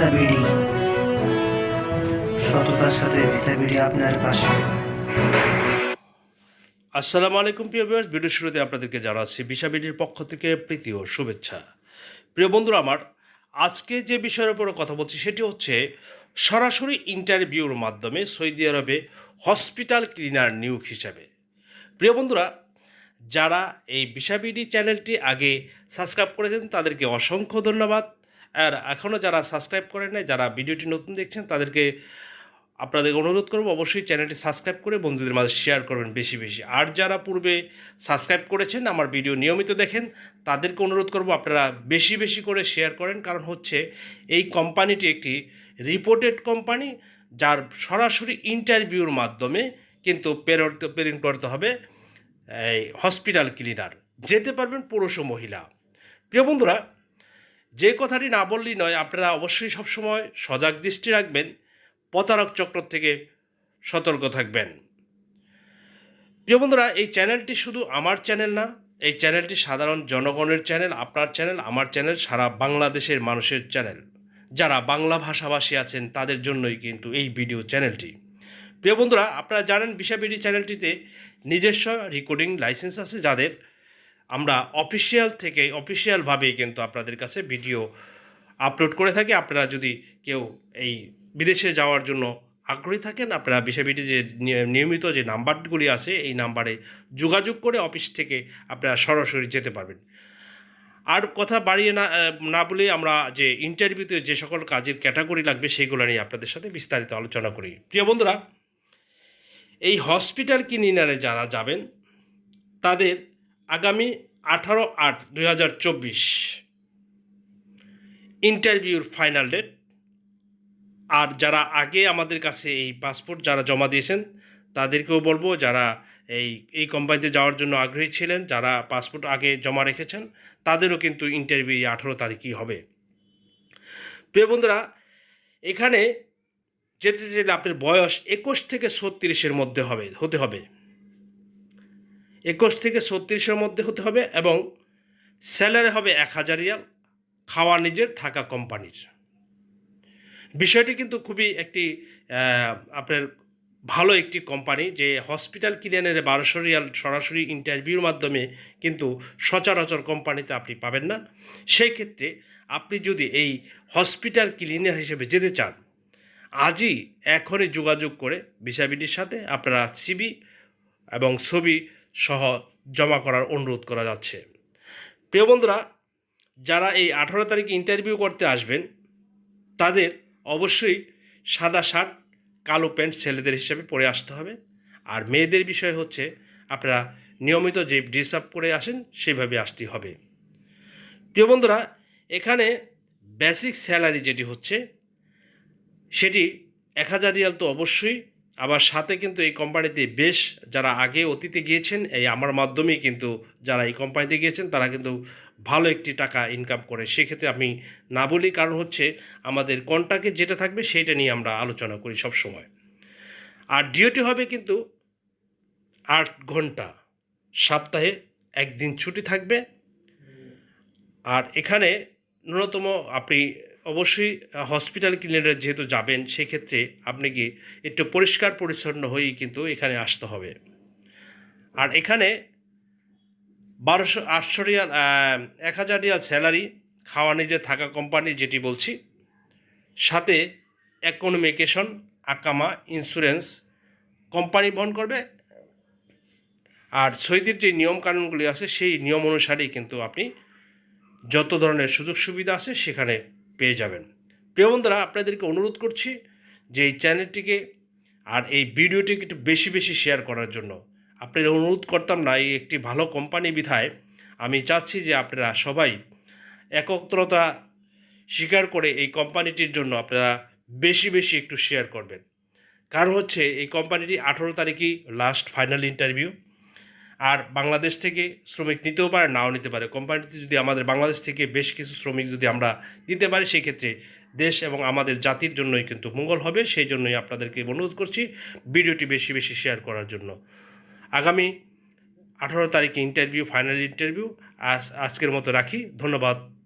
Visa BD সততার সাথে visa BD আপনার পাশে। আসসালামু আলাইকুম প্রিয় ভিউয়ার্স ভিডিও শুরুতে আপনাদেরকে জানাচ্ছি বিশাবিডির পক্ষ থেকে প্রীতি ও শুভেচ্ছা। প্রিয় বন্ধুরা আমার, আজকে যে বিষয়ের উপরে কথা বলছি সেটি হচ্ছে সরাসরি ইন্টারভিউর মাধ্যমে সৌদি আরবে হসপিটাল ক্লিনার নিয়োগ হিসাবে। প্রিয় বন্ধুরা, যারা এই বিশাবিডি চ্যানেলটি আগে সাবস্ক্রাইব করেছেন, তাদেরকে অসংখ্য ধন্যবাদ। আর এখনও যারা সাবস্ক্রাইব করেন নাই, যারা ভিডিওটি নতুন দেখছেন, তাদেরকে আপনাদের অনুরোধ করব অবশ্যই চ্যানেলটি সাবস্ক্রাইব করে বন্ধুদের মাঝে শেয়ার করবেন বেশি বেশি। আর যারা পূর্বে সাবস্ক্রাইব করেছেন, আমার ভিডিও নিয়মিত দেখেন, তাদেরকে অনুরোধ করব আপনারা বেশি বেশি করে শেয়ার করেন। কারণ হচ্ছে, এই কোম্পানিটি একটি রিপোর্টেড কোম্পানি যার সরাসরি ইন্টারভিউর মাধ্যমে কিন্তু প্রেরণ প্রেরণ করতে হবে এই হসপিটাল ক্লিনার যেতে পারবেন পুরুষ ও মহিলা। প্রিয় বন্ধুরা যে কথাটি না বললেই নয়, আপনারা অবশ্যই সবসময় সজাগ দৃষ্টি রাখবেন, প্রতারক চক্র থেকে সতর্ক থাকবেন। প্রিয় বন্ধুরা, এই চ্যানেলটি শুধু আমার চ্যানেল না, এই চ্যানেলটি সাধারণ জনগণের চ্যানেল, আপনার চ্যানেল, আমার চ্যানেল, সারা বাংলাদেশের মানুষের চ্যানেল। যারা বাংলা ভাষাভাষী আছেন, তাদের জন্যই কিন্তু এই ভিডিও চ্যানেলটি। প্রিয় বন্ধুরা, আপনারা জানেন বিশাবিডি চ্যানেলটিতে নিজস্ব রেকর্ডিং লাইসেন্স আছে যাদের। আমরা অফিসিয়াল থেকে অফিসিয়ালভাবেই কিন্তু আপনাদের কাছে ভিডিও আপলোড করে থাকি। আপনারা যদি কেউ এই বিদেশে যাওয়ার জন্য আগ্রহী থাকেন, আপনারা বিশাবিডি যে নিয়- নিয়মিত যে নাম্বারগুলি আছে, এই নাম্বারে যোগাযোগ করে অফিস থেকে আপনারা সরাসরি যেতে পারবেন। আর কথা বাড়িয়ে না না বলে আমরা যে ইন্টারভিউতে যে সকল কাজের ক্যাটাগরি লাগবে সেইগুলো নিয়ে আপনাদের সাথে বিস্তারিত আলোচনা করি। প্রিয় বন্ধুরা, এই হসপিটাল ক্লিনারে যারা যাবেন, তাদের আগামী আঠারো আট দুই হাজার চব্বিশ। ইন্টারভিউর ফাইনাল ডেট। আর যারা আগে আমাদের কাছে এই পাসপোর্ট যারা জমা দিয়েছেন, তাদেরকেও বলব যারা এই এই কোম্পানিতে যাওয়ার জন্য আগ্রহী ছিলেন, যারা পাসপোর্ট আগে জমা রেখেছেন, তাদেরও কিন্তু ইন্টারভিউ এই আঠেরো তারিখই হবে। প্রিয় বন্ধুরা, এখানে যেতে যেতে আপনার বয়স একুশ থেকে ছত্রিশের মধ্যে হবে, হতে হবে। একুশ থেকে ছত্রিশের মধ্যে হতে হবে এবং স্যালারি হবে এক হাজার রিয়াল, খাওয়া নিজের, থাকা কোম্পানির। বিষয়টি কিন্তু খুবই একটি আপনার ভালো একটি কোম্পানি যে হসপিটাল ক্লিয়ানের বারোশো রিয়াল সরাসরি ইন্টারভিউর মাধ্যমে কিন্তু সচরাচর কোম্পানিতে আপনি পাবেন না। সেই ক্ষেত্রে আপনি যদি এই হসপিটাল ক্লিনার হিসেবে যেতে চান, আজই এখনই যোগাযোগ করে বিসাবিডির সাথে আপনারা সিবি এবং ছবি সহ জমা করার অনুরোধ করা যাচ্ছে। প্রিয় বন্ধুরা, যারা এই আঠারো তারিখে ইন্টারভিউ করতে আসবেন, তাদের অবশ্যই সাদা শার্ট, কালো প্যান্ট ছেলেদের হিসেবে পরে আসতে হবে। আর মেয়েদের বিষয় হচ্ছে, আপনারা নিয়মিত যে ড্রেস আপ করে আসেন সেইভাবে আসতে হবে। প্রিয় বন্ধুরা, এখানে বেসিক স্যালারি যেটি হচ্ছে, সেটি এক হাজার রিয়াল তো অবশ্যই। আবার সাথে কিন্তু এই কোম্পানিতে বেশ যারা আগে অতীতে গিয়েছেন, এই আমার মাধ্যমেই কিন্তু যারা এই কোম্পানিতে গিয়েছেন, তারা কিন্তু ভালো একটি টাকা ইনকাম করে। সেক্ষেত্রে আমি না বলি কারণ হচ্ছে আমাদের কন্ট্যাক্টে যেটা থাকবে সেইটা নিয়ে আমরা আলোচনা করি সব সময় আর ডিওটি হবে কিন্তু আট ঘণ্টা। সপ্তাহে একদিন ছুটি থাকবে। আর এখানে ন্যূনতম আপনি অবশ্যই হসপিটাল ক্লিনিকে যেহেতু যাবেন, সেক্ষেত্রে আপনি কি একটু পরিষ্কার পরিচ্ছন্ন হয়েই কিন্তু এখানে আসতে হবে। আর এখানে বারোশো আটশো রিয়াল এক হাজার রিয়াল স্যালারি খাওয়া নিজে, থাকা কোম্পানি যেটি বলছি। সাথে অ্যাকোনমিকেশন আকামা ইন্স্যুরেন্স কোম্পানি বহন করবে। আর সৌদির যে নিয়মকানুনগুলি আছে, সেই নিয়ম অনুসারেই কিন্তু আপনি যত ধরনের সুযোগ সুবিধা আছে, সেখানে পেয়ে যাবেন। প্রিয় বন্ধুরা, আপনাদেরকে অনুরোধ করছি যে এই চ্যানেলটিকে আর এই ভিডিওটিকে একটু বেশি বেশি শেয়ার করার জন্য। আপনাদের অনুরোধ করতাম না, এই একটি ভালো কোম্পানি বিধায় আমি চাচ্ছি যে আপনারা সবাই একত্রতা স্বীকার করে এই কোম্পানিটির জন্য আপনারা বেশি বেশি একটু শেয়ার করবেন। কারণ হচ্ছে এই কোম্পানিটি আঠেরো তারিখই লাস্ট ফাইনাল ইন্টারভিউ আর বাংলাদেশ থেকে শ্রমিক নিতেও পারে, নাও নিতে পারে। কোম্পানিতে যদি আমাদের বাংলাদেশ থেকে বেশ কিছু শ্রমিক যদি আমরা দিতে পারি সেই ক্ষেত্রে দেশ এবং আমাদের জাতির জন্যই কিন্তু মঙ্গল হবে। সেই জন্যই আপনাদেরকে অনুরোধ করছি ভিডিওটি বেশি বেশি শেয়ার করার জন্য। আগামী আঠারো তারিখে ইন্টারভিউ ফাইনাল ইন্টারভিউ আজ আজকের মতো রাখি। ধন্যবাদ।